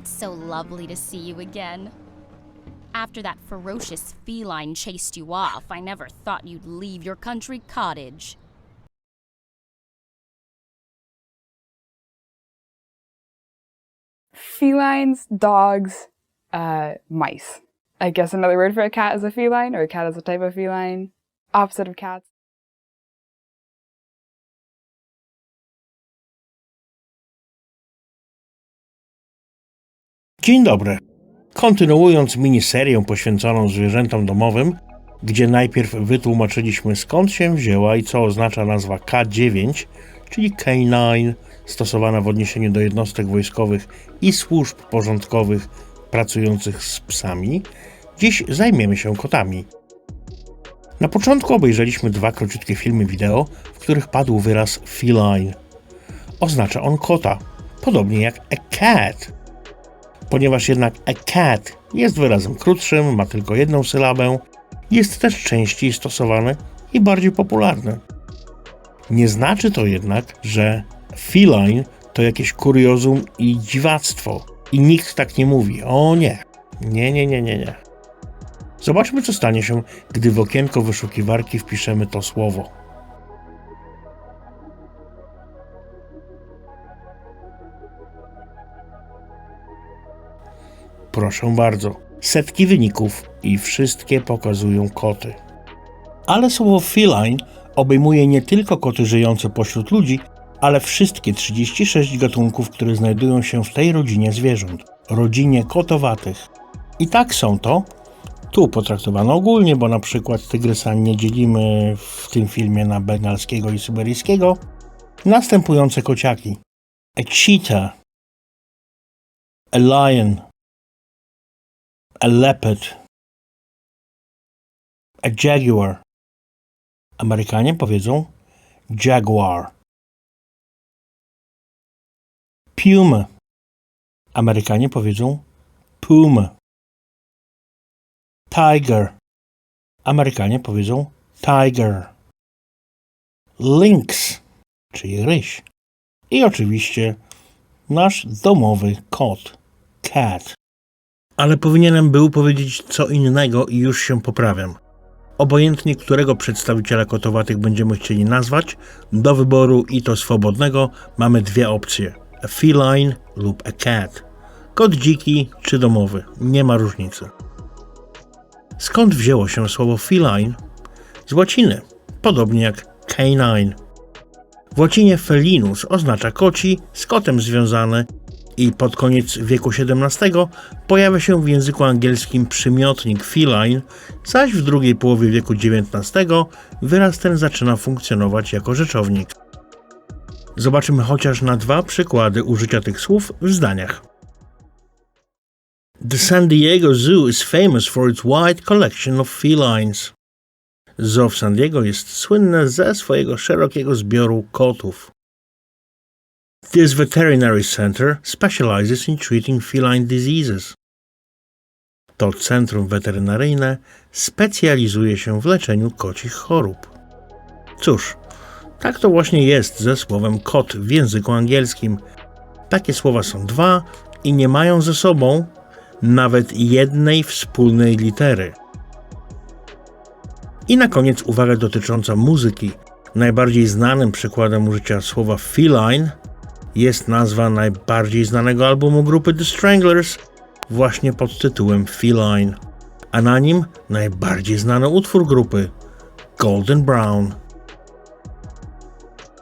It's so lovely to see you again. After that ferocious feline chased you off, I never thought you'd leave your country cottage. Felines, dogs, uh, mice. I guess another word for a cat is a feline, or a cat is a type of feline. Opposite of cats. Dzień dobry. Kontynuując miniserię poświęconą zwierzętom domowym, gdzie najpierw wytłumaczyliśmy skąd się wzięła i co oznacza nazwa K9, czyli K9, stosowana w odniesieniu do jednostek wojskowych i służb porządkowych pracujących z psami, dziś zajmiemy się kotami. Na początku obejrzeliśmy dwa króciutkie filmy wideo, w których padł wyraz feline. Oznacza on kota, podobnie jak a cat. Ponieważ jednak a cat jest wyrazem krótszym, ma tylko jedną sylabę, jest też częściej stosowany i bardziej popularny. Nie znaczy to jednak, że feline to jakieś kuriozum i dziwactwo. I nikt tak nie mówi. O nie. Nie, nie, nie, nie, nie. Zobaczmy, co stanie się, gdy w okienko wyszukiwarki wpiszemy to słowo. Proszę bardzo. Setki wyników i wszystkie pokazują koty. Ale słowo feline obejmuje nie tylko koty żyjące pośród ludzi, ale wszystkie 36 gatunków, które znajdują się w tej rodzinie zwierząt, rodzinie kotowatych. I tak są to, tu potraktowane ogólnie, bo na przykład tygrysa nie dzielimy w tym filmie na bengalskiego i syberyjskiego, następujące kociaki. A cheetah, a lion, a leopard, a jaguar. Amerykanie powiedzą jaguar. Puma. Amerykanie powiedzą puma. Tiger. Amerykanie powiedzą tiger. Lynx, czyli ryś. I oczywiście nasz domowy kot, cat. Ale powinienem był powiedzieć co innego i już się poprawiam. Obojętnie którego przedstawiciela kotowatych będziemy chcieli nazwać, do wyboru i to swobodnego mamy dwie opcje: a feline lub a cat. Kot dziki czy domowy, nie ma różnicy. Skąd wzięło się słowo feline? Z łaciny, podobnie jak canine. Łacinie felinus oznacza koci, z kotem związany i pod koniec wieku XVII pojawia się w języku angielskim przymiotnik feline, zaś w drugiej połowie wieku XIX wyraz ten zaczyna funkcjonować jako rzeczownik. Zobaczymy chociaż na dwa przykłady użycia tych słów w zdaniach. The San Diego Zoo is famous for its wide collection of felines. Zoo w San Diego jest słynne ze swojego szerokiego zbioru kotów. This veterinary center specializes in treating feline diseases. To centrum weterynaryjne specjalizuje się w leczeniu kocich chorób. Cóż, tak to właśnie jest ze słowem kot w języku angielskim. Takie słowa są dwa i nie mają ze sobą nawet jednej wspólnej litery. I na koniec uwaga dotycząca muzyki. Najbardziej znanym przykładem użycia słowa feline jest nazwa najbardziej znanego albumu grupy The Stranglers właśnie pod tytułem Feline, a na nim najbardziej znany utwór grupy Golden Brown.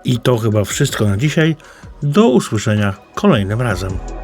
I to chyba wszystko na dzisiaj. Do usłyszenia kolejnym razem.